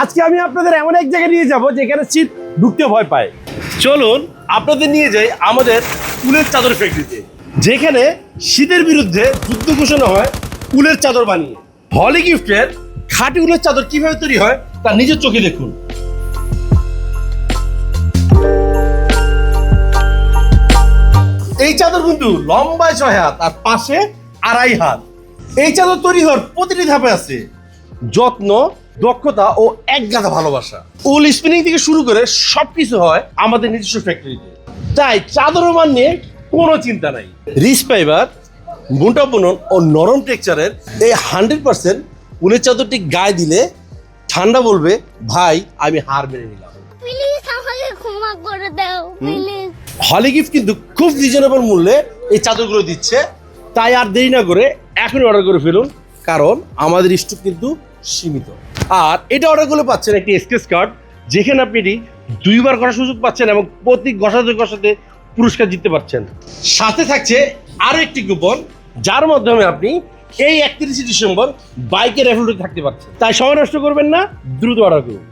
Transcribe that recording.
আজকে আমি আপনাদের এমন এক জায়গায় নিয়ে যাব যেখানে শীত ঢুকতে ভয় পায়। চলুন আপনাদের নিয়ে যাই আমাদের উলের চাদর ফ্যাক্টরিতে যেখানে শীতের বিরুদ্ধে যুদ্ধ ঘোষণা হয় উলের চাদর বানিয়ে। হলি গিফটের খাঁটি উলের চাদর কীভাবে তৈরি হয় তা নিজের চোখে দেখুন। এই চাদর কিন্তু লম্বায় ছয় হাত আর পাশে আড়াই হাত। এই চাদর তৈরি হওয়ার প্রতিটি ধাপে আছে। যত্ন দক্ষতা ও এক গাদা ভালোবাসা। উল স্পিনিং থেকে শুরু করে সবকিছু হয় আমাদের নিজস্ব ফ্যাক্টরিতে তাই চাদর মান নিয়ে কোনো চিন্তা নাই। রিচ ফাইবার মোটা বুনন ও নরম টেক্সচারের এই হান্ড্রেড পার্সেন্ট উলের চাদরটি গায়ে দিলে ঠান্ডা বলবে ভাই আমি হার মেনে নিলাম। প্লিজ আমাকে ক্ষমা করে দাও হলি গিফট কিন্তু খুব রিজনেবল মূল্যে এই চাদরগুলো দিচ্ছে। তাই আর দেরি না করে এখনই অর্ডার করে ফেলুন কারণ আমাদের স্টক কিন্তু সীমিত। আর এটা অর্ডার করলে পাচ্ছেন একটি স্কেচ কার্ড যেখানে আপনি এটি দুইবার করার সুযোগ পাচ্ছেন এবং প্রতি ঘষাতে ঘষাতে পুরস্কার জিততে পারছেন। সাথে থাকছে আরও একটি কুপন যার মাধ্যমে আপনি এই একত্রিশে ডিসেম্বর বাইকের রেফারেন্টে থাকতে পারছেন। তাই সময় নষ্ট করবেন না, দ্রুত অর্ডার করুন।